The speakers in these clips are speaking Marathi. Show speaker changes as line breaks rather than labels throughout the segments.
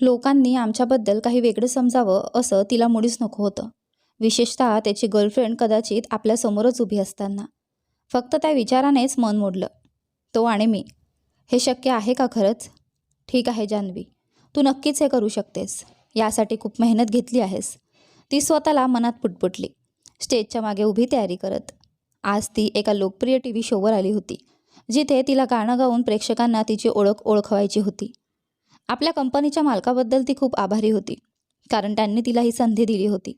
लोकांनी आमच्याबद्दल काही वेगळं समजावं असं तिला मुळीच नको होतं. विशेषतः त्याची गर्लफ्रेंड कदाचित आपल्यासमोरच उभी असताना. फक्त त्या विचारानेच मन मोडलं. तो आणि मी. हे शक्य आहे का खरंच? ठीक आहे जान्हवी. तू नक्कीच हे करू शकतेस. यासाठी खूप मेहनत घेतली आहेस. ती स्वतःला मनात पुटपुटली. स्टेजच्या मागे उभी तयारी करत. आज ती एका लोकप्रिय टी व्ही शोवर आली होती जिथे तिला गाणं गाऊन प्रेक्षकांना तिची ओळख ओळखवायची होती. आपल्या कंपनीच्या मालकाबद्दल ती खूप आभारी होती कारण त्यांनी तिला ही संधी दिली होती.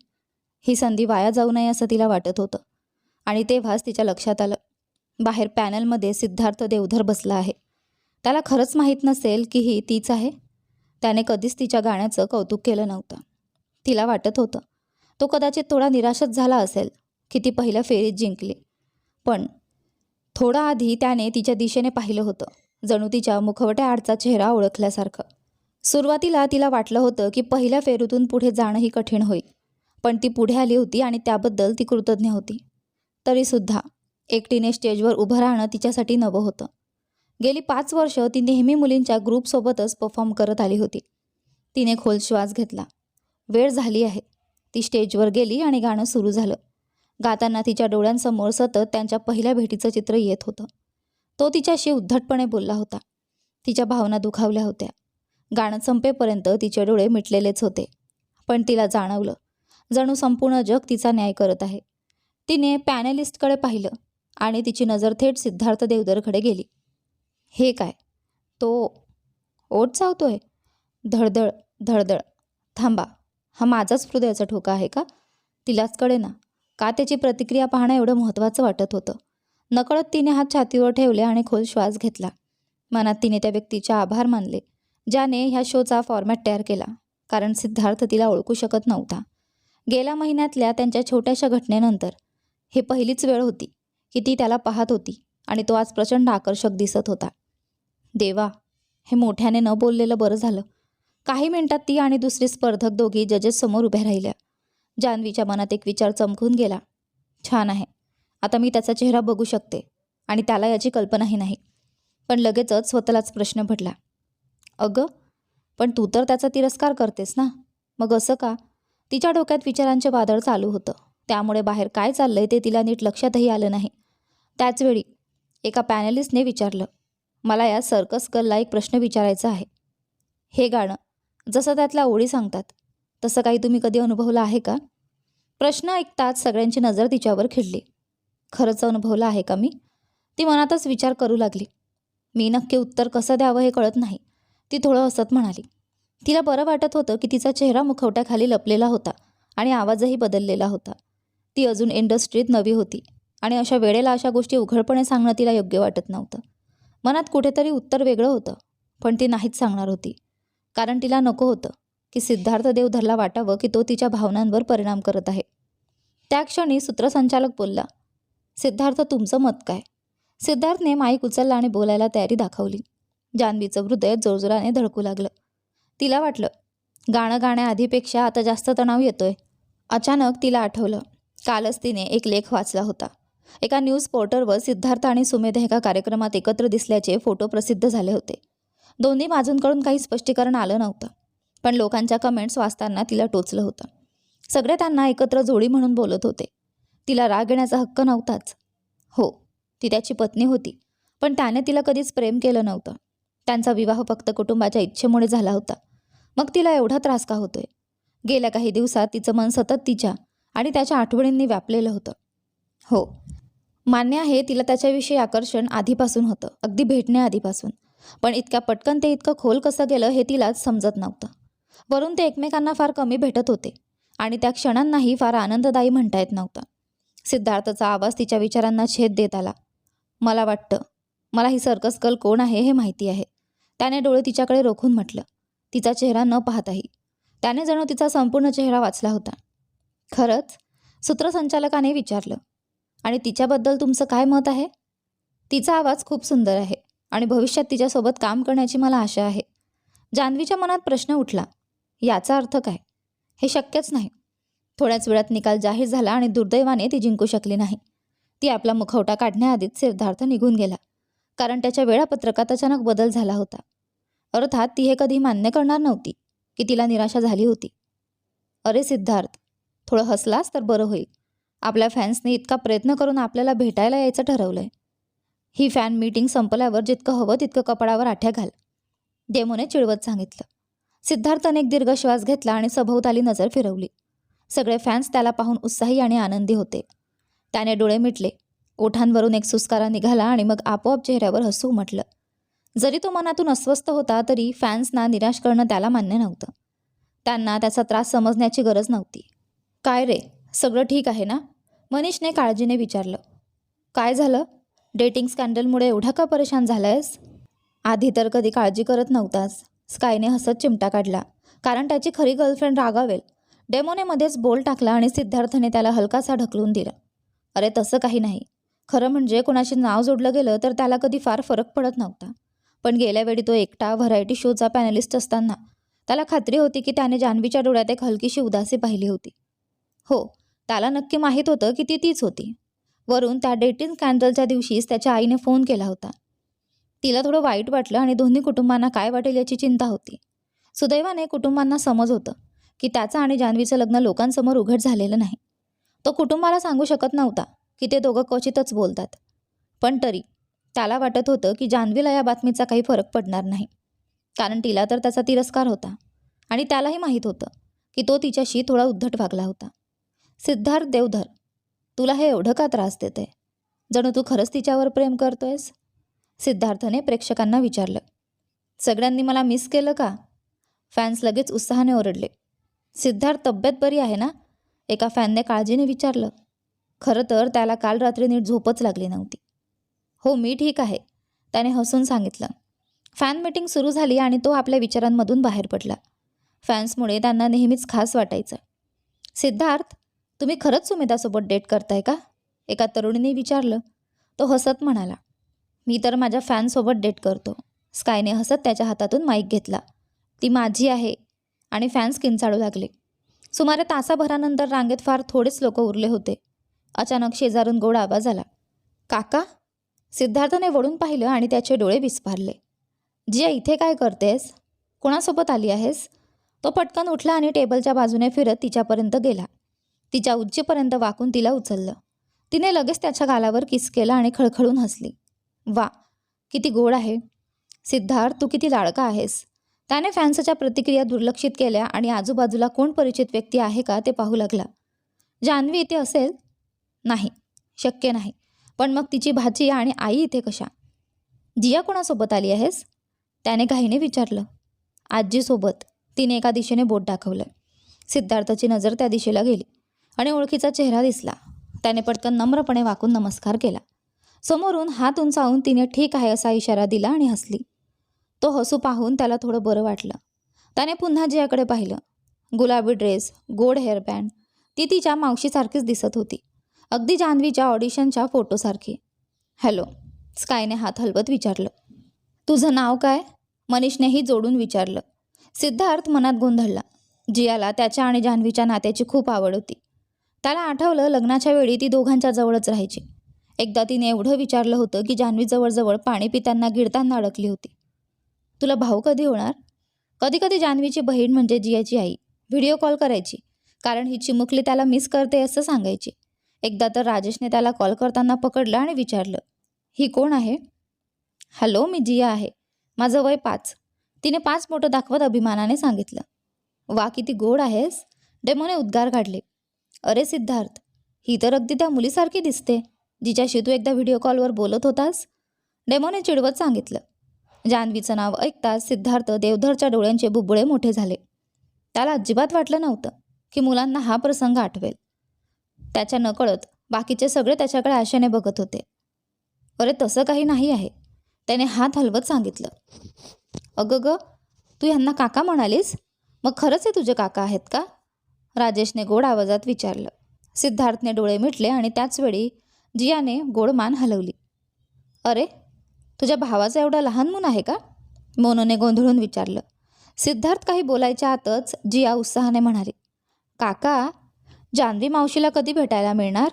ही संधी वाया जाऊ नये असं तिला वाटत होतं. आणि तेव्हाच तिच्या लक्षात आलं बाहेर पॅनलमध्ये सिद्धार्थ देवधर बसला आहे. त्याला खरंच माहीत नसेल की ही तीच आहे? त्याने कधीच तिच्या गाण्याचं कौतुक केलं नव्हतं. तिला वाटत होतं तो कदाचित थोडा निराशच झाला असेल की ती पहिल्या फेरीत जिंकली. पण थोडा आधी त्याने तिच्या दिशेने पाहिलं होतं जणू तिच्या मुखवट्या आडचा चेहरा ओळखल्यासारखं. सुरुवातीला तिला वाटलं होतं की पहिल्या फेरीतून पुढे जाणंही कठीण होईल पण ती पुढे आली होती आणि त्याबद्दल ती कृतज्ञ होती. तरीसुद्धा एकटीने स्टेजवर उभं राहणं तिच्यासाठी नवं होतं. गेली पाच वर्ष ती नेहमी मुलींच्या ग्रुपसोबतच परफॉर्म करत आली होती. तिने खोल श्वास घेतला. वेळ झाली आहे. ती स्टेजवर गेली आणि गाणं सुरू झालं. गाताना तिच्या डोळ्यांसमोर सतत त्यांच्या पहिल्या भेटीचं चित्र येत होतं. तो तिच्याशी उद्धटपणे बोलला होता. तिच्या भावना दुखावल्या होत्या. गाणं संपेपर्यंत तिचे डोळे मिटलेलेच होते. पण तिला जाणवलं. जणू संपूर्ण जग तिचा न्याय करत आहे. तिने पॅनलिस्टकडे पाहिलं आणि तिची नजर थेट सिद्धार्थ देवधरकडे गेली. हे काय? तो ओट चावतोय? धडधड धडधड. थांबा. हा माझाच हृदयाचा ठोका आहे का? तिलाच कळे ना. का त्याची प्रतिक्रिया पाहणं एवढं महत्त्वाचं वाटत होतं? नकळत तिने हात छातीवर ठेवले आणि खोल श्वास घेतला. मनात तिने त्या व्यक्तीचे आभार मानले. ज्याने ह्या शोचा फॉर्मॅट तयार केला. कारण सिद्धार्थ तिला ओळखू शकत नव्हता. गेल्या महिन्यातल्या त्यांच्या छोट्याशा घटनेनंतर हे पहिलीच वेळ होती की ती त्याला पाहत होती आणि तो आज प्रचंड आकर्षक दिसत होता. देवा हे मोठ्याने न बोललेलं बरं झालं. काही मिनिटात ती आणि दुसरी स्पर्धक दोघी जजेस समोर उभ्या राहिल्या. जान्हवीच्या मनात एक विचार चमकून गेला. छान आहे. आता मी त्याचा चेहरा बघू शकते आणि त्याला याची कल्पनाही नाही. पण लगेचच स्वतःलाच प्रश्न भटला अगं पण तू तर त्याचा तिरस्कार करतेस ना. मग असं का? तिच्या डोक्यात विचारांचे वादळ चालू होतं. त्यामुळे बाहेर काय चाललंय ते तिला नीट लक्षातही आलं नाही. त्याचवेळी एका पॅनलिस्टने विचारलं मला या सर्कस गर्लला एक प्रश्न विचारायचा आहे. हे गाणं जसं त्यातल्या ओळी सांगतात तसं काही तुम्ही कधी अनुभवलं आहे का? प्रश्न ऐकताच सगळ्यांची नजर तिच्यावर खिडली खरंच अनुभवलं आहे का मी? ती मनातच विचार करू लागली. मी नक्की उत्तर कसं द्यावं हे कळत नाही. ती थोडं हसत म्हणाली. तिला बरं वाटत होतं की तिचा चेहरा मुखवट्याखाली लपलेला होता आणि आवाजही बदललेला होता. ती अजून इंडस्ट्रीत नवी होती आणि अशा वेळेला अशा गोष्टी उघडपणे सांगणं तिला योग्य वाटत नव्हतं. मनात कुठेतरी उत्तर वेगळं होतं पण ती नाहीच सांगणार होती. कारण तिला नको होतं की सिद्धार्थ देवधरला वाटावं की तो तिच्या भावनांवर परिणाम करत आहे. त्या क्षणी सूत्रसंचालक बोलला सिद्धार्थ तुमचं मत काय? सिद्धार्थने माईक उचलला आणि बोलायला तयारी दाखवली. जान्हवीचं हृदय जोरजोराने धडकू लागलं. तिला वाटलं गाणं गाण्याआधीपेक्षा आता जास्त तणाव येतोय. अचानक तिला आठवलं कालच तिने एक लेख वाचला होता. एका न्यूज पोर्टलवर सिद्धार्थ आणि सुमेध एका कार्यक्रमात एकत्र दिसल्याचे फोटो प्रसिद्ध झाले होते. दोन्ही बाजूंकडून काही स्पष्टीकरण आलं नव्हतं पण लोकांच्या कमेंट्स वाचताना तिला टोचलं होतं. सगळे त्यांना एकत्र जोडी म्हणून बोलत होते. तिला राग येण्याचा हक्क नव्हताच. हो ती त्याची पत्नी होती पण त्याने तिला कधीच प्रेम केलं नव्हतं. त्यांचा विवाह फक्त कुटुंबाच्या इच्छेमुळे झाला होता. मग तिला एवढा त्रास का होतोय? गेल्या काही दिवसात तिचं मन सतत तिच्या आणि त्याच्या आठवणींनी व्यापलेलं होतं. हो मान्य आहे तिला त्याच्याविषयी आकर्षण आधीपासून होतं अगदी भेटण्याआधीपासून. पण इतक्या पटकन ते इतकं खोल कसं गेलं हे तिलाच समजत नव्हतं. वरून ते एकमेकांना फार कमी भेटत होते आणि त्या क्षणांनाही फार आनंददायी म्हणता येत नव्हतं. सिद्धार्थचा आवाज तिच्या विचारांना छेद देत आला. मला वाटतं मला ही सर्कस गर्ल कोण आहे हे माहिती आहे. त्याने डोळे तिच्याकडे रोखून म्हटलं तिचा चेहरा न पाहताही. त्याने जणू तिचा संपूर्ण चेहरा वाचला होता. खरंच? सूत्रसंचालकाने विचारलं आणि तिच्याबद्दल तुमचं काय मत आहे? तिचा आवाज खूप सुंदर आहे आणि भविष्यात तिच्यासोबत काम करण्याची मला आशा आहे. जान्हवीच्या मनात प्रश्न उठला याचा अर्थ काय? हे शक्यच नाही. थोड्याच वेळात निकाल जाहीर झाला आणि दुर्दैवाने ती जिंकू शकली नाही. ती आपला मुखवटा काढण्याआधीच सिद्धार्थ निघून गेला कारण त्याच्या वेळापत्रकात अचानक बदल झाला होता. अर्थात ती हे कधी मान्य करणार नव्हती की तिला निराशा झाली होती. अरे सिद्धार्थ थोडं हसलास तर बरं होईल. आपल्या फॅन्सने इतका प्रयत्न करून आपल्याला भेटायला यायचं ठरवलंय. ही फॅन मीटिंग संपल्यावर जितकं हवं तितकं कपडावर आठ्या घाल. डेमोने चिळवत सांगितलं. सिद्धार्थने एक दीर्घ श्वास घेतला आणि सभोवताली नजर फिरवली. सगळे फॅन्स त्याला पाहून उत्साही आणि आनंदी होते. त्याने डोळे मिटले. ओठांवरून एक सुस्कारा निघाला आणि मग आपोआप चेहऱ्यावर हसू उमटलं. जरी तो मनातून अस्वस्थ होता तरी फॅन्सना निराश करणं त्याला मान्य नव्हतं. त्यांना त्याचा त्रास समजण्याची गरज नव्हती. काय रे? सगळं ठीक आहे ना? मनीषने काळजीने विचारलं. काय झालं? डेटिंग स्कॅन्डलमुळे एवढा का परेशान झालायस? आधी तर कधी काळजी करत नव्हतास. स्कायने हसत चिमटा काढला. कारण त्याची खरी गर्लफ्रेंड रागावेल. डेमोने मध्येच बोल टाकला आणि सिद्धार्थने त्याला हलकासा ढकलून दिला. अरे तसं काही नाही. खरं म्हणजे कोणाशी नाव जोडलं गेलं तर त्याला कधी फार फरक पडत नव्हता. पण गेल्या वेळी तो एकटा व्हरायटी शोचा पॅनलिस्ट असताना त्याला खात्री होती की त्याने जान्हवीच्या डोळ्यात एक हलकीशी उदासी पाहिली होती. हो त्याला नक्की माहीत होतं की ती तीच होती. वरून त्या डेटिंग स्कॅन्डलच्या दिवशीच त्याच्या आईने फोन केला होता. तिला थोडं वाईट वाटलं आणि दोन्ही कुटुंबांना काय वाटेल याची चिंता होती. सुदैवाने कुटुंबांना समज होतं की त्याचं आणि जान्हवीचं लग्न लोकांसमोर उघड झालेलं नाही. तो कुटुंबाला सांगू शकत नव्हता की ते दोघं क्वचितच बोलतात. पण तरी त्याला वाटत होतं की जान्हवीला या बातमीचा काही फरक पडणार नाही. कारण तिला तर त्याचा तिरस्कार होता. आणि त्यालाही माहीत होतं की तो तिच्याशी थोडा उद्धट वागला होता. सिद्धार्थ देवधर तुला हे एवढं का त्रास देते जणू तू खरंच तिच्यावर प्रेम करतोयस? सिद्धार्थने प्रेक्षकांना विचारलं. सगळ्यांनी मला मिस केलं का? फॅन्स लगेच उत्साहाने ओरडले. सिद्धार्थ तब्येत बरी आहे ना? एका फॅनने काळजीने विचारलं. खरं तर त्याला काल रात्री नीट झोपच लागली नव्हती. हो मी ठीक आहे. त्याने हसून सांगितलं. फॅन मीटिंग सुरू झाली आणि तो आपल्या विचारांमधून बाहेर पडला. फॅन्समुळे त्यांना नेहमीच खास वाटायचं. सिद्धार्थ तुम्ही खरंच सुमेधासोबत डेट करताय का? एका तरुणीने विचारलं. तो हसत म्हणाला. मी तर माझ्या फॅनसोबत डेट करतो. स्कायने हसत त्याच्या हातातून माईक घेतला. ती माझी आहे. आणि फॅन्स किंचाळू लागले. सुमारे तासाभरानंतर रांगेत फार थोडेच लोक उरले होते. अचानक शेजारून गोड आवाज आला. काका सिद्धार्थने वळून पाहिलं आणि त्याचे डोळे विस्फारले. जिया इथे काय करतेस? कोणासोबत आली आहेस? तो पटकन उठला आणि टेबलच्या बाजूने फिरत तिच्यापर्यंत गेला. तिच्या उज्जेपर्यंत वाकून तिला उचललं. तिने लगेच त्याच्या गालावर किस केला आणि खळखळून हसली. वा किती गोड आहे. सिद्धार्थ तू किती लाडका आहेस. त्याने फॅन्सच्या प्रतिक्रिया दुर्लक्षित केल्या आणि आजूबाजूला कोण परिचित व्यक्ती आहे का ते पाहू लागला. जान्हवी इथे असेल? नाही शक्य नाही. पण मग तिची भाची आणि आई इथे कशा? जिया कोणासोबत आली आहेस? त्याने घाईने विचारलं. आजीसोबत. तिने एका दिशेने बोट दाखवलं. सिद्धार्थाची नजर त्या दिशेला गेली आणि ओळखीचा चेहरा दिसला. त्याने पटकन नम्रपणे वाकून नमस्कार केला. समोरून हात उंचावून तिने ठीक आहे असा इशारा दिला आणि हसली. तो हसू पाहून त्याला थोडं बरं वाटलं. त्याने पुन्हा जियाकडे पाहिलं. गुलाबी ड्रेस गोड हेअरबँड. ती तिच्या मावशीसारखीच दिसत होती. अगदी जान्हवीच्या ऑडिशनच्या फोटोसारखी. हॅलो स्कायने हात हलवत विचारलं. तुझं नाव काय? मनीषनेही जोडून विचारलं. सिद्धार्थ मनात गोंधळला. जियाला त्याच्या आणि जान्हवीच्या नात्याची खूप आवड होती. त्याला आठवलं लग्नाच्या वेळी ती दोघांच्या जवळच राहायची. एकदा तिने एवढं विचारलं होतं की जान्हवी जवळजवळ पाणी पिताना गिळताना अडकली होती. तुला भाऊ कधी होणार? कधी कधी जान्हवीची बहीण म्हणजे जियाची आई. व्हिडिओ कॉल करायची. कारण ही चिमुकली त्याला मिस करते असं सांगायची. एकदा तर राजेशने त्याला कॉल करताना पकडलं आणि विचारलं ही कोण आहे? हॅलो मी जिया आहे. माझं वय पाच. तिने पाच मोठं दाखवत अभिमानाने सांगितलं. वा किती गोड आहेस. डेमोने उद्गार काढले. अरे सिद्धार्थ ही तर अगदी त्या मुलीसारखी दिसते जिच्याशी तू एकदा व्हिडिओ कॉलवर बोलत होतास. डेमोने चिडवत सांगितलं. जान्हवीचं नाव ऐकताच सिद्धार्थ देवधरच्या डोळ्यांचे बुबुळे मोठे झाले. त्याला अजिबात वाटलं नव्हतं की मुलांना हा प्रसंग आठवेल. त्याच्या नकळत बाकीचे सगळे त्याच्याकडे आशेने बघत होते. अरे तसं काही नाही आहे. त्याने हात हलवत सांगितलं. अगं ग तू ह्यांना काका म्हणालीस? मग खरंच हे तुझे काका आहेत का? राजेशने गोड आवाजात विचारलं. सिद्धार्थने डोळे मिटले आणि त्याचवेळी जियाने गोड मान हलवली. अरे तुझ्या भावाचा एवढा लहान मून आहे का? मोनोने गोंधळून विचारलं. सिद्धार्थ काही बोलायच्या आतच जिया उत्साहाने म्हणाली. काका जान्हवी मावशीला कधी भेटायला मिळणार?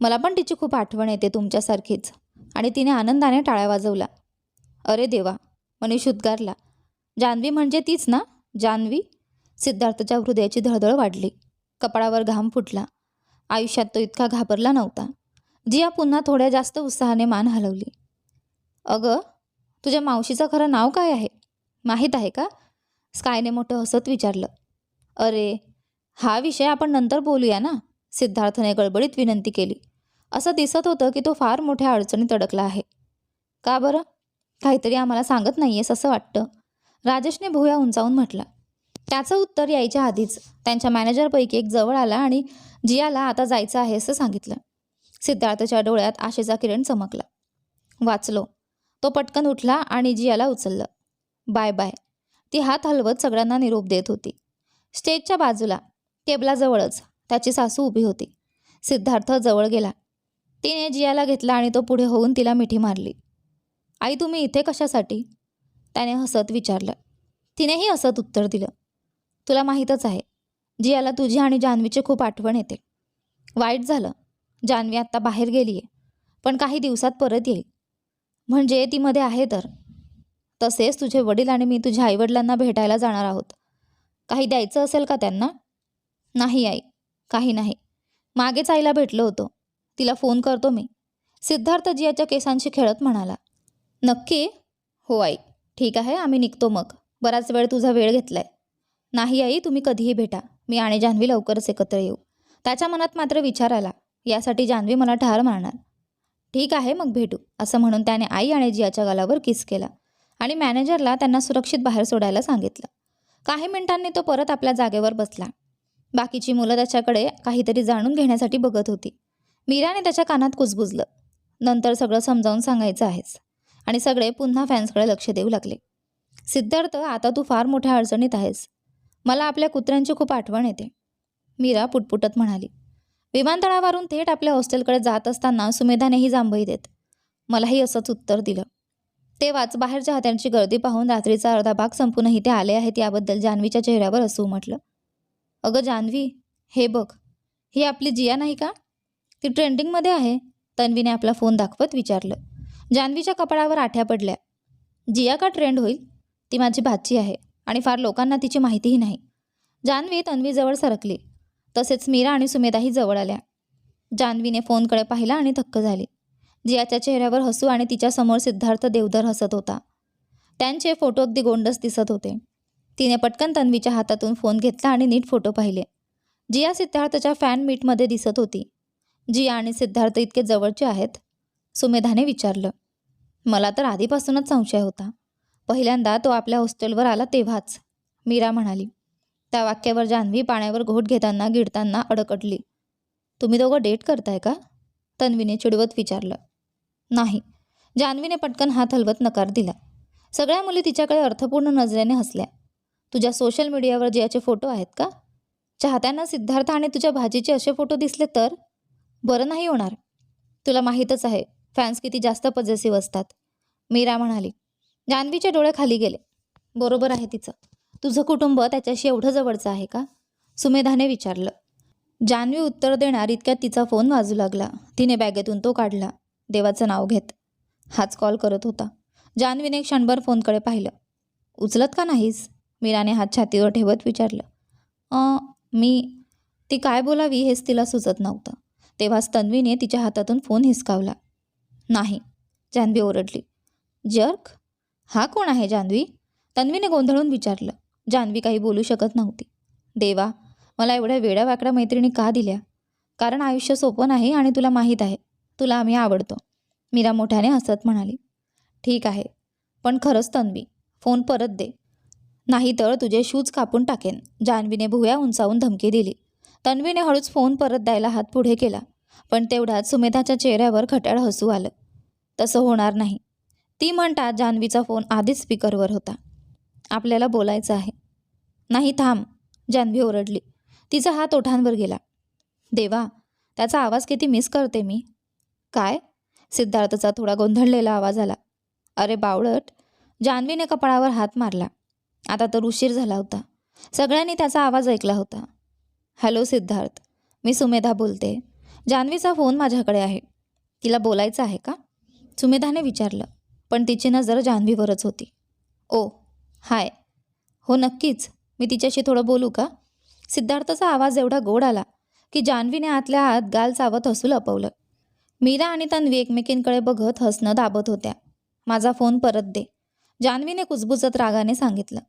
मला पण तिची खूप आठवण येते तुमच्यासारखीच. आणि तिने आनंदाने टाळ्या वाजवला अरे देवा मनीष उद्गारला. जान्हवी म्हणजे तीच ना? जान्हवी सिद्धार्थच्या हृदयाची धडधड वाढली. कपाळावर घाम फुटला. आयुष्यात तो इतका घाबरला नव्हता जिया पुन्हा थोड्या जास्त उत्साहाने मान हलवली. अगं तुझ्या मावशीचं खरं नाव काय आहे? माहीत आहे का? स्कायने मोठं हसत विचारलं. अरे हा विषय आपण नंतर बोलूया ना? सिद्धार्थने गडबडीत विनंती केली. असं दिसत होतं की तो फार मोठ्या अडचणीत अडकला आहे. का बरं? काहीतरी आम्हाला सांगत नाही आहेस असं वाटतं. राजेशने भुया उंचावून म्हटला. त्याचं उत्तर यायच्या आधीच. त्यांच्या मॅनेजरपैकी एक जवळ आला आणि जियाला आता जायचं आहे असं सांगितलं. सिद्धार्थच्या डोळ्यात आशेचा किरण चमकला. वाचलो. तो पटकन उठला आणि जियाला उचललं. Bye bye. ती हात हलवत सगळ्यांना निरोप देत होती. स्टेजच्या बाजूला टेबलाजवळच त्याची सासू उभी होती. सिद्धार्थ जवळ गेला. तिने जियाला घेतला आणि तो पुढे होऊन तिला मिठी मारली. आई तुम्ही इथे कशासाठी? त्याने हसत विचारलं. तिनेही हसत उत्तर दिलं. तुला माहीतच आहे जियाला तुझी आणि जान्हवीची खूप आठवण येते. वाईट झालं. जान्हवी आत्ता बाहेर गेली आहे पण काही दिवसात परत येईल. म्हणजे ती मध्ये आहे तर. तसेच तुझे वडील आणि मी तुझ्या आईवडिलांना भेटायला जाणार आहोत. काही द्यायचं असेल का त्यांना? नाही आई काही नाही. मागेच आईला भेटलो होतो. तिला फोन करतो मी. सिद्धार्थ जियाच्या केसांशी खेळत म्हणाला नक्की? हो आई. ठीक आहे आम्ही निघतो मग. बराच वेळ तुझा वेळ घेतलाय. नाही आई तुम्ही कधीही भेटा. मी आणि जान्हवी लवकरच एकत्र येऊ. त्याच्या मनात मात्र विचार आला. यासाठी जान्हवी मला ठार मारणार. ठीक आहे मग भेटू. असं म्हणून त्याने आई आणि जियाच्या गालावर किस केला आणि मॅनेजरला त्यांना सुरक्षित बाहेर सोडायला सांगितलं. काही मिनिटांनी तो परत आपल्या जागेवर बसला. बाकीची मुलं त्याच्याकडे काहीतरी जाणून घेण्यासाठी बघत होती. मीराने त्याच्या कानात कुजबुजलं. नंतर सगळं समजावून सांगायचं आहेच. आणि सगळे पुन्हा फॅन्सकडे लक्ष देऊ लागले. सिद्धार्थ आता तू फार मोठ्या अडचणीत आहेस. मला आपल्या कुत्र्यांची खूप आठवण येते. मीरा पुटपुटत म्हणाली. विमानतळावरून थेट आपल्या हॉस्टेलकडे जात असताना सुमेधानेही जांभई देत. मलाही असंच उत्तर दिलं. तेव्हाच बाहेरच्या हात्यांची गर्दी पाहून रात्रीचा अर्धा भाग संपूनही ते आले आहेत याबद्दल जान्हवीच्या चेहऱ्यावर असू म्हटलं. अगं जान्हवी हे बघ. ही आपली जिया नाही का? ती ट्रेंडिंगमध्ये आहे. तन्वीने आपला फोन दाखवत विचारलं. जान्हवीच्या कपाळावर आठ्या पडल्या. जिया का ट्रेंड होईल? ती माझी भाची आहे आणि फार लोकांना तिची माहितीही नाही. जान्हवी तन्वीजवळ सरकली. तसेच मीरा आणि सुमेधाही जवळ आल्या. जान्हवीने फोनकडे पाहिला आणि थक्क झाली. जियाच्या चेहऱ्यावर हसू आणि तिच्यासमोर सिद्धार्थ देवधर हसत होता. त्यांचे फोटो अगदी गोंडस दिसत होते. तिने पटकन तन्वीच्या हातातून फोन घेतला आणि नीट फोटो पाहिले. जिया सिद्धार्थच्या फॅन मीटमध्ये दिसत होती. जिया आणि सिद्धार्थ इतके जवळचे आहेत. सुमेधाने विचारलं मला तर आधीपासूनच संशय होता. पहिल्यांदा तो आपल्या हॉस्टेलवर आला तेव्हाच मीरा म्हणाली. त्या वाक्यावर जान्हवी पाण्यावर घोट घेताना गिळताना अडकटली. तुम्ही दोघं डेट करताय का? तन्वीने चिडवत विचारलं. नाही. जान्हवीने पटकन हात हलवत नकार दिला. सगळ्या मुली तिच्याकडे अर्थपूर्ण नजरेने हसल्या. तुझ्या सोशल मीडियावर जियाचे फोटो आहेत का? चाहत्यांना सिद्धार्थ आणि तुझ्या भाजीचे असे फोटो दिसले तर? बरं नाही होणार. तुला माहीतच आहे फॅन्स किती जास्त पजेसिव्ह असतात. मीरा म्हणाली जान्हवीचे डोळे खाली गेले. बरोबर आहे तिचं. तुझं कुटुंब त्याच्याशी एवढं जवळचं आहे का? सुमेधाने विचारलं. जान्हवी उत्तर देणार इतक्यात तिचा फोन वाजू लागला. तिने बॅगेतून तो काढला. देवाचं नाव घेत. हाच कॉल करत होता. जान्हवीने क्षणभर फोनकडे पाहिलं. उचलत का नाहीस? मीराने हात छातीवर ठेवत विचारलं मी ती काय बोलावी हेच तिला सुचत नव्हतं. तेव्हाच तन्वीने तिच्या हातातून फोन हिसकावला. नाही जान्हवी ओरडली. जर्क? हा कोण आहे जान्हवी तन्वीने गोंधळून विचारलं. जान्हवी काही बोलू शकत नव्हती. देवा मला एवढ्या वेड्या वाकड्या मैत्रिणी का दिल्या? कारण आयुष्य सोपं नाही आणि तुला माहीत आहे. तुला आम्ही आवडतो. मीरा मोठ्याने हसत म्हणाली. ठीक आहे पण खरंच तन्वी फोन परत दे. नाहीतर तुझे शूज कापून टाकेन. जान्हवीने भुया उंचावून धमकी दिली. तन्वीने हळूच फोन परत द्यायला हात पुढे केला पण तेवढ्यात सुमेधाच्या चेहऱ्यावर खट्याळ हसू आलं. तसं होणार नाही. ती म्हणतात जान्हवीचा फोन आधीच स्पीकरवर होता. आपल्याला बोलायचं आहे. नाही थांब जान्हवी ओरडली. तिचा हात ओठांवर गेला. देवा त्याचा आवाज किती मिस करते मी. काय? सिद्धार्थचा थोडा गोंधळलेला आवाज आला. अरे बावळट. जान्हवीने कपाळावर हात मारला. आता तर उशीर झाला होता. सगळ्यांनी त्याचा आवाज ऐकला होता. हॅलो सिद्धार्थ. मी सुमेधा बोलते. जान्हवीचा फोन माझ्याकडे आहे. तिला बोलायचं आहे का? सुमेधाने विचारलं पण तिची नजर जान्हवीवरच होती. ओ हाय. हो नक्कीच. मी तिच्याशी थोडं बोलू का? सिद्धार्थचा आवाज एवढा गोड आला की जान्हवीने आतल्या आत गाल चावत हसू लपवलं. मीरा आणि तन्वी एकमेकींकडे बघत हसणं दाबत होत्या. माझा फोन परत दे. जान्हवीने कुजबुजत रागाने सांगितलं.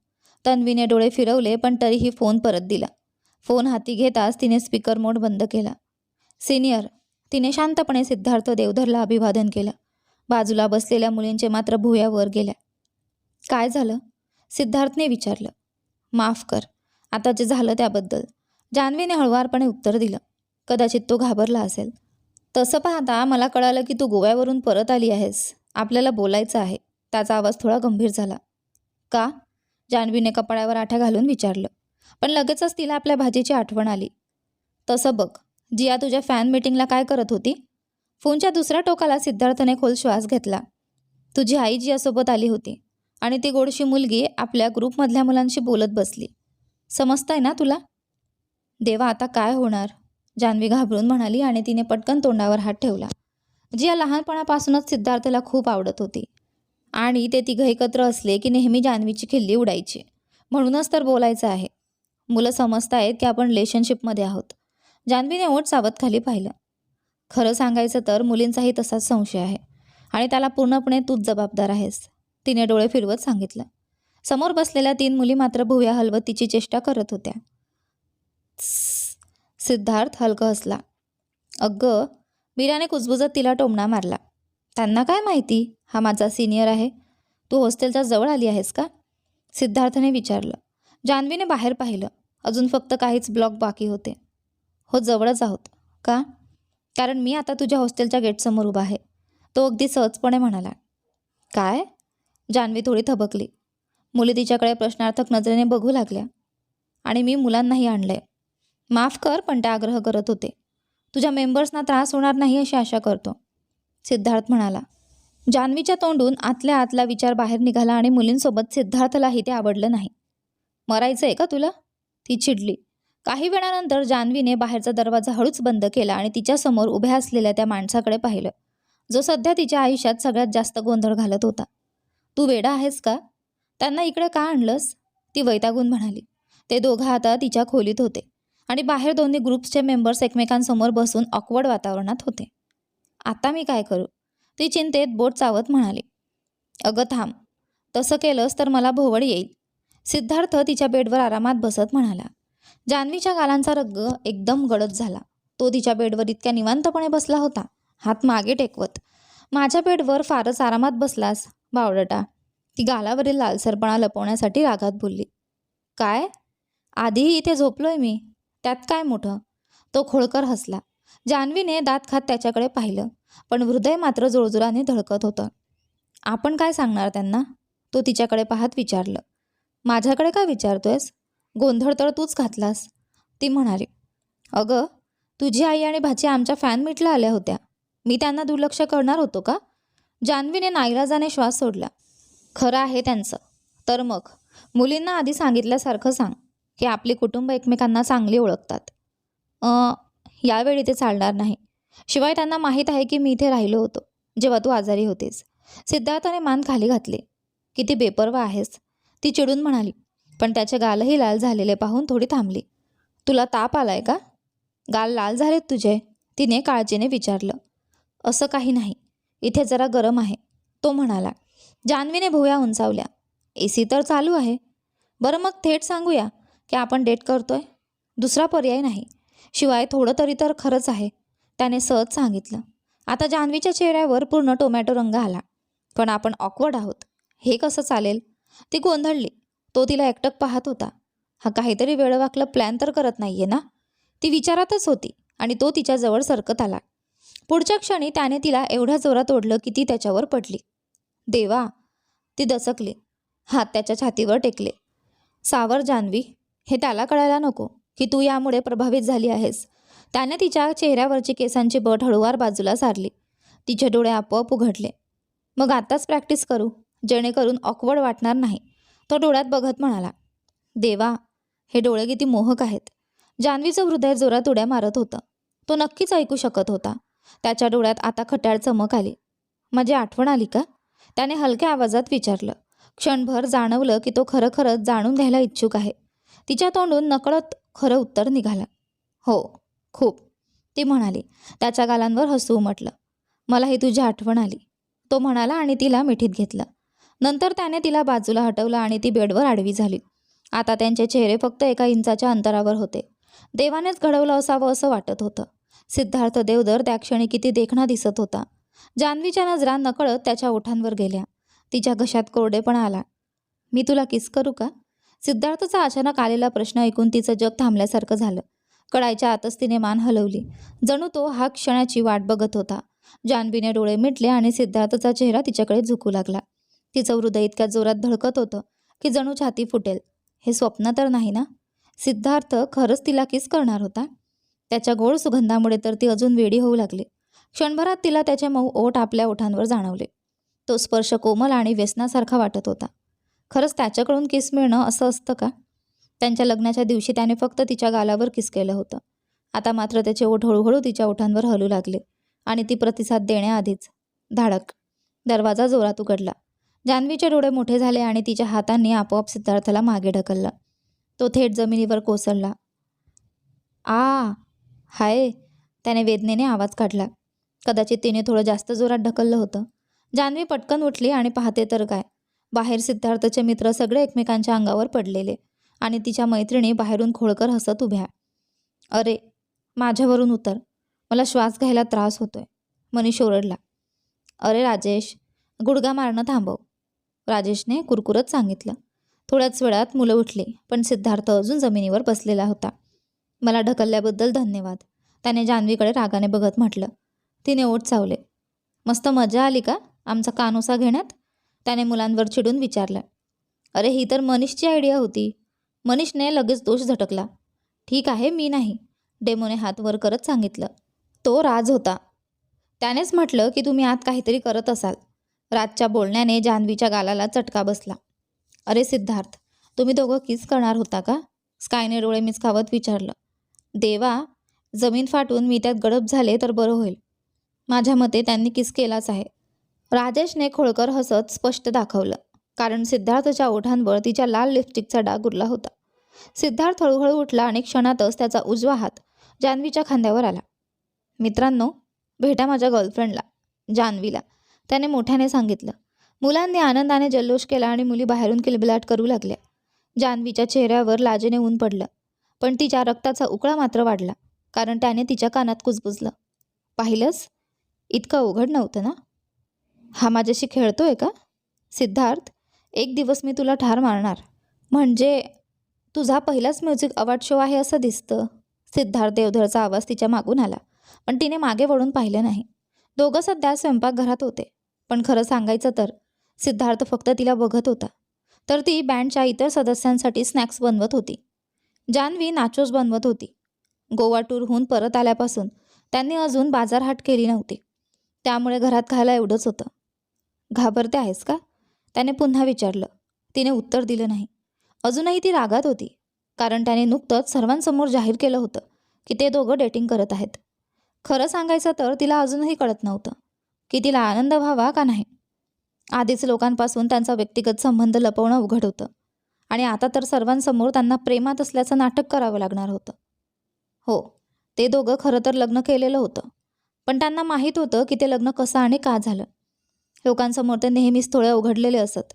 तन्वीने डोळे फिरवले पण तरीही फोन परत दिला. फोन हाती घेताच तिने स्पीकर मोड बंद केला. सिनियर तिने शांतपणे सिद्धार्थ देवधरला अभिवादन केलं. बाजूला बसलेल्या मुलींचे मात्र भुयावर गेल्या. काय झालं? सिद्धार्थने विचारलं. माफ कर. आता जे झालं त्याबद्दल. जान्हवीने हळुवारपणे उत्तर दिलं. कदाचित तो घाबरला असेल. तसं पाहता मला कळालं की तू गोव्यावरून परत आली आहेस. आपल्याला बोलायचं आहे. त्याचा आवाज थोडा गंभीर झाला. का? जान्हवीने कपाळावर आठ्या घालून विचारलं. पण लगेचच तिला आपल्या भाजीची आठवण आली. तसं बघ जिया तुझ्या फॅन मीटिंगला काय करत होती? फोनच्या दुसऱ्या टोकाला सिद्धार्थने खोल श्वास घेतला. तुझी आई जियासोबत आली होती आणि ती गोडशी मुलगी आपल्या ग्रुपमधल्या मुलांशी बोलत बसली. समजतंय ना तुला? देवा आता काय होणार? जान्हवी घाबरून म्हणाली आणि तिने पटकन तोंडावर हात ठेवला. जिया लहानपणापासूनच सिद्धार्थला खूप आवडत होती. आणि ते तिघं एकत्र असले की नेहमी जान्हवीची खिल्ली उडायची. म्हणूनच तर बोलायचं आहे. मुलं समजतायत की आपण रिलेशनशिपमध्ये आहोत. जान्हवीने ओठ सावत खाली पाहिलं. खरं सांगायचं तर मुलींचाही तसाच संशय आहे. आणि त्याला पूर्णपणे तूच जबाबदार आहेस. तिने डोळे फिरवत सांगितलं. समोर बसलेल्या तीन मुली मात्र भुव्या हलवत तिची चेष्टा करत होत्या. सिद्धार्थ हलकं हसला. अगं मीराने कुजबुजत तिला टोमणा मारला. त्यांना काय माहिती? हा माझा सिनियर आहे. तू हॉस्टेलच्या जवळ आली आहेस का? सिद्धार्थने विचारलं. जान्हवीने बाहेर पाहिलं. अजून फक्त काहीच ब्लॉक बाकी होते. हो जवळच आहोत. का? कारण मी आता तुझ्या हॉस्टेलच्या गेटसमोर उभा आहे. तो अगदी सहजपणे म्हणाला. काय? जान्हवी थोडी थबकली. मुली तिच्याकडे प्रश्नार्थक नजरेने बघू लागल्या. आणि मी मुलांनाही आणलंय. माफ कर पण ते आग्रह करत होते. तुझ्या मेंबर्सना त्रास होणार नाही अशी आशा करतो. सिद्धार्थ म्हणाला. जान्हवीच्या तोंडून आतल्या आतला विचार बाहेर निघाला आणि मुलींसोबत सिद्धार्थलाही ते आवडलं नाही. मरायचं आहे का तुला? ती चिडली. काही वेळानंतर जान्हवीने बाहेरचा दरवाजा हळूच बंद केला आणि तिच्यासमोर उभ्या असलेल्या त्या माणसाकडे पाहिलं जो सध्या तिच्या आयुष्यात सगळ्यात जास्त गोंधळ घालत होता. तू वेडा आहेस का? त्यांना इकडे का आणलंस? ती वैतागून म्हणाली. ते दोघं आता तिच्या खोलीत होते आणि बाहेर दोन्ही ग्रुप्सचे मेंबर्स एकमेकांसमोर बसून ऑकवर्ड वातावरणात होते. आता मी काय करू? ती चिंतेत बोट चावत म्हणाली. अगं थांब. तसं केलंस तर मला भोवळ येईल. सिद्धार्थ तिच्या बेडवर आरामात बसत म्हणाला. जान्हवीच्या गालांचा रंग एकदम गडद झाला. तो तिच्या बेडवर इतक्या निवांतपणे बसला होता. हात मागे टेकवत. माझ्या बेडवर फारच आरामात बसलास बावडटा ती गालावरील लालसरपणा लपवण्यासाठी रागात बोलली. काय? आधीही इथे झोपलोय मी. त्यात काय मोठं? तो खोळकर हसला. जान्हवीने दात खात त्याच्याकडे पाहिलं पण हृदय मात्र जोरजोराने धडकत होतं. आपण काय सांगणार त्यांना? तो तिच्याकडे पाहत विचारलं. माझ्याकडे काय विचारतोयस? गोंधळ तर तूच घातलास. ती म्हणाली अगं तुझी आई आणि भाची आमच्या फॅन मीटला आल्या होत्या. मी त्यांना दुर्लक्ष करणार होतो का? जान्हवीने नाईलाजाने श्वास सोडला. खरं आहे त्यांचं. तर मग मुलींना आधी सांगितल्यासारखं सांग. की आपली कुटुंब एकमेकांना चांगली ओळखतात. यावेळी ते चालणार नाही. शिवाय त्यांना माहीत आहे की मी इथे राहिलो होतो जेव्हा तू आजारी होतीस. सिद्धार्थाने मान खाली घातले. किती बेपर्वा आहेस ती चिडून म्हणाली. पण त्याचे गालही लाल झालेले पाहून थोडी थांबली. तुला ताप आलाय का? गाल लाल झालेत तुझे तिने काळजीने विचारलं. असं काही नाही. इथे जरा गरम आहे तो म्हणाला. जान्हवीने भुवया उंचावल्या. ए सी तर चालू आहे. बरं मग थेट सांगूया की आपण डेट करतोय. दुसरा पर्याय नाही. शिवाय थोडं तरी तर खरंच आहे त्याने सहज सांगितलं. आता जान्हवीच्या चेहऱ्यावर पूर्ण टोमॅटो रंग आला. पण आपण ऑकवर्ड आहोत. हे कसं चालेल? ती गोंधळली. तो तिला एकटक पाहत होता. हा काहीतरी वेळवाकलं प्लॅन तर करत नाहीये ना? ती विचारातच होती आणि तो तिच्याजवळ सरकत आला. पुढच्या क्षणी त्याने तिला एवढ्या जोरात ओढलं की ती त्याच्यावर पडली. देवा! ती दचकली. हात त्याच्या छातीवर टेकले. सावर जान्हवी हे त्याला कळायला नको. की तू यामुळे प्रभावित झाली आहेस. त्याने तिच्या चेहऱ्यावरची केसांची बट हळूवार बाजूला सारली. तिचे डोळे आपोआप उघडले. मग आत्ताच प्रॅक्टिस करू जेणेकरून ऑकवर्ड वाटणार नाही तो डोळ्यात बघत म्हणाला. देवा हे डोळे किती मोहक आहेत. जान्हवीचं हृदय जोरात उड्या मारत होतं. तो नक्कीच ऐकू शकत होता. त्याच्या डोळ्यात आता खट्याळ चमक आली. माझी आठवण आली का? त्याने हलक्या आवाजात विचारलं. क्षणभर जाणवलं की तो खरं खरंच जाणून घ्यायला इच्छुक आहे. तिच्या तोंडून नकळत खरं उत्तर निघालं. हो खूप ती म्हणाली. त्याच्या गालांवर हसू उमटलं. मलाही तुझी आठवण आली तो म्हणाला आणि तिला मिठीत घेतलं. नंतर त्याने तिला बाजूला हटवलं आणि ती बेडवर आडवी झाली. आता त्यांचे चेहरे फक्त एका इंचाच्या अंतरावर होते. देवानेच घडवलं असावं असं वाटत होतं. सिद्धार्थ देवदर त्या क्षणी किती देखणा दिसत होता. जान्हवीच्या नजरा नकळत त्याच्या ओठांवर गेल्या. तिच्या घशात कोरडेपणा आला. मी तुला किस करू का? सिद्धार्थचा अचानक आलेला प्रश्न ऐकून तिचं जग थांबल्यासारखं झालं. कडायच्या आतच तिने मान हलवली. जणू तो हा क्षणाची वाट बघत होता. जान्हवीने डोळे मिटले आणि सिद्धार्थचा चेहरा तिच्याकडे झुकू लागला. तिचं हृदय इतक्या जोरात धडकत होतं की जणू छाती फुटेल. हे स्वप्न तर नाही ना? सिद्धार्थ खरंच तिला किस करणार होता? त्याच्या गोड सुगंधामुळे तर ती अजून वेडी होऊ लागली. क्षणभरात तिला त्याचे मऊ ओठ आपल्या ओठांवर जाणवले. तो स्पर्श कोमल आणि व्यसनासारखा वाटत होता. खरंच त्याच्याकडून किस मिळणं असं असतं का? त्यांच्या लग्नाच्या दिवशी त्याने फक्त तिच्या गालावर किस केलं होतं. आता मात्र त्याचे ओठ हळूहळू तिच्या ओठांवर हलू लागले आणि ती प्रतिसाद देण्याआधीच धाडक. दरवाजा जोरात उघडला. जान्हवीचे डोळे मोठे झाले आणि तिच्या हातांनी आपोआप सिद्धार्थाला मागे ढकललं. तो थेट जमिनीवर कोसळला. आ हाय त्याने वेदनेने आवाज काढला. कदाचित तिने थोडं जास्त जोरात ढकललं होतं. जान्हवी पटकन उठली आणि पाहते तर काय. बाहेर सिद्धार्थचे मित्र सगळे एकमेकांच्या अंगावर पडलेले आणि तिच्या मैत्रिणी बाहेरून खोळकर हसत उभ्या. अरे माझ्यावरून उतर. मला श्वास घ्यायला त्रास होतोय. मनीष ओरडला. अरे राजेश गुडगा मारणं थांबव. राजेशने कुरकुरत सांगितलं. थोड्याच वेळात मुलं उठली पण सिद्धार्थ अजून जमिनीवर बसलेला होता. मला ढकलल्याबद्दल धन्यवाद. त्याने जान्हवीकडे रागाने बघत म्हटलं. तिने ओठ चावले. मस्त मजा आली का? आमचा कानोसा घेण्यात? त्याने मुलांवर चिडून विचारलं अरे ही तर मनीषची आयडिया होती. मनीषने लगेच दोष झटकला ठीक आहे मी नाही डेमोने हात वर करत सांगितलं तो राज होता. त्यानेच म्हटलं की तुम्ही आत काहीतरी करत असाल. राजच्या बोलण्याने जान्हवीच्या गालाला चटका बसला अरे सिद्धार्थ तुम्ही दोघं किस करणार होता का? स्कायने डोळे मिचकावत विचारलं देवा जमीन फाटून मी त्यात गडप झाले तर बरं होईल. माझ्या मते त्यांनी किस केलाच आहे. राजेशने खोळकर हसत स्पष्ट दाखवलं. कारण सिद्धार्थच्या ओठांवर तिच्या लाल लिपस्टिकचा डाग उरला होता. सिद्धार्थ हळूहळू उठला आणि क्षणातच त्याचा उजवा हात जान्हवीच्या खांद्यावर आला. मित्रांनो भेटा माझ्या गर्लफ्रेंडला जान्हवीला त्याने मोठ्याने सांगितलं. मुलांनी आनंदाने जल्लोष केला आणि मुली बाहेरून किलबिलाट करू लागल्या. जान्हवीच्या चेहऱ्यावर लाजेने ऊन पडलं. पण तिच्या रक्ताचा उकळा मात्र वाढला कारण त्याने तिच्या कानात कुजबुजलं. पाहिलंस? इतकं अवघड नव्हतं ना? हा माझ्याशी खेळतोय का? सिद्धार्थ एक दिवस मी तुला ठार मारणार. म्हणजे तुझा पहिलाच म्युझिक अवॉर्ड शो आहे असं दिसतं? सिद्धार्थ देवधरचा आवाज तिच्या मागून आला पण तिने मागे वळून पाहिलं नाही. दोघं सध्या स्वयंपाकघरात होते पण खरं सांगायचं तर सिद्धार्थ फक्त तिला बघत होता. तर ती बँडच्या इतर सदस्यांसाठी स्नॅक्स बनवत होती. जान्हवी नाचोस बनवत होती. गोवा टूरहून परत आल्यापासून त्यांनी अजून बाजारहाट केली नव्हती. त्यामुळे घरात खायला एवढंच होतं. घाबरते आहेस का? त्याने पुन्हा विचारलं. तिने उत्तर दिलं नाही. अजूनही ती रागात होती कारण त्याने नुकतंच सर्वांसमोर जाहीर केलं होतं की ते दोघं डेटिंग करत आहेत. खरं सांगायचं तर तिला अजूनही कळत नव्हतं की तिला आनंद व्हावा का नाही. आधीच लोकांपासून त्यांचा व्यक्तिगत संबंध लपवणं उघड होतं आणि आता तर सर्वांसमोर त्यांना प्रेमात असल्याचं नाटक करावं लागणार होतं. हो ते दोघं खरं तर लग्न केलेलं होतं पण त्यांना माहीत होतं की ते लग्न कसं आणि का झालं. लोकांसमोर ते नेहमीच थोडे उघडलेले असत.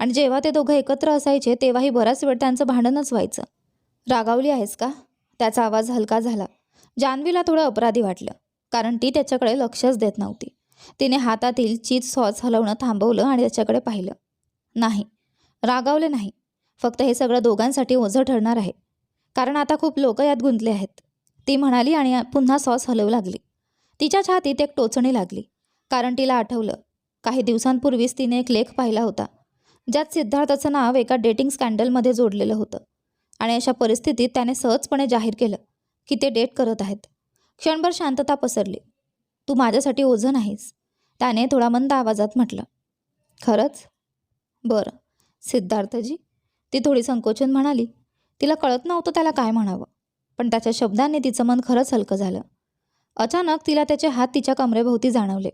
आणि जेव्हा ते दोघं एकत्र असायचे तेव्हाही बराच वेळ त्यांचं भांडणच व्हायचं. रागावली आहेस का? त्याचा आवाज हलका झाला. जान्हवीला थोडं अपराधी वाटलं कारण ती त्याच्याकडे लक्षच देत नव्हती. तिने हातातील चीज सॉस हलवणं थांबवलं आणि त्याच्याकडे पाहिलं. नाही रागावले नाही. फक्त हे सगळं दोघांसाठी ओझं ठरणार आहे. कारण आता खूप लोक यात गुंतले आहेत. ती म्हणाली आणि पुन्हा सॉस हलवू लागली. तिच्या छातीत एक टोचणी लागली. कारण तिला आठवलं काही दिवसांपूर्वीच तिने एक लेख पाहिला होता ज्यात सिद्धार्थाचं नाव एका डेटिंग स्कॅन्डलमध्ये जोडलेलं होतं आणि अशा परिस्थितीत त्याने सहजपणे जाहीर केलं की ते डेट करत आहेत. क्षणभर शांतता पसरली. तू माझ्यासाठी ओझं नाहीस त्याने थोडा मंद आवाजात म्हटलं. खरंच? बरं सिद्धार्थजी ती थोडी संकोचन म्हणाली. तिला कळत नव्हतं त्याला काय म्हणावं पण त्याच्या शब्दांनी तिचं मन खरंच हलकं झालं. अचानक तिला त्याचे हात तिच्या कमरेभोवती जाणवले.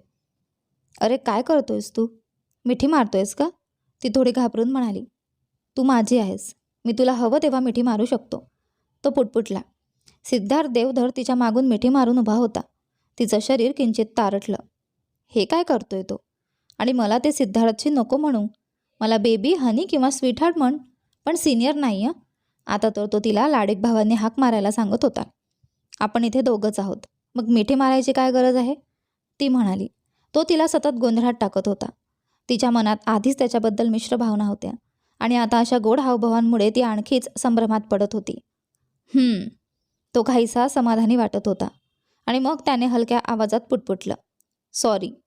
अरे काय करतोयस तू? मिठी मारतोयस का? ती थोडी घाबरून म्हणाली. तू माझी आहेस. मी तुला हवं तेव्हा मिठी मारू शकतो. तो पुटपुटला. सिद्धार्थ देवधर तिच्या मागून मिठी मारून उभा होता. तिचं शरीर किंचित तारटलं. हे काय करतोय तो? आणि मला ते सिद्धार्थची नको म्हणू. मला बेबी हनी किंवा स्वीटहार्ट म्हण पण सिनियर नाही आहे आता तर तो तिला लाडेक भावांनी हाक मारायला सांगत होता. आपण इथे दोघंच आहोत. मग मिठी मारायची काय गरज आहे? ती म्हणाली. तो तिला सतत गोंधळात टाकत होता. तिच्या मनात आधीच त्याच्याबद्दल मिश्र भावना होत्या आणि आता अशा गोड हावभावांमुळे ती आणखीच संभ्रमात पडत होती. हम्म. तो काहीसा समाधानी वाटत होता आणि मग त्याने हलक्या आवाजात पुटपुटलं. सॉरी.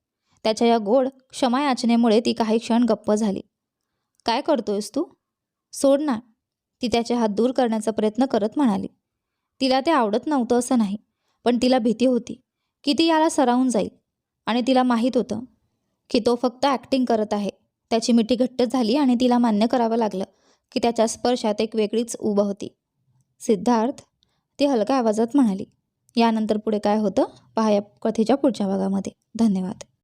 त्याच्या या गोड क्षमायाचनेमुळे ती काही क्षण गप्प झाली. काय करतोयस तू? सोड ना. ती त्याचे हात दूर करण्याचा प्रयत्न करत म्हणाली. तिला ते आवडत नव्हतं असं नाही पण तिला भीती होती की ती याला सरावून जाईल. आणि तिला माहीत होतं की तो फक्त ॲक्टिंग करत आहे. त्याची मिठी घट्ट झाली आणि तिला मान्य करावं लागलं की त्याच्या स्पर्शात एक वेगळीच उभं होती. सिद्धार्थ ती हलक्या आवाजात म्हणाली यानंतर पुढे काय होतं? पहा या कथेच्या पुढच्या भागामध्ये. धन्यवाद.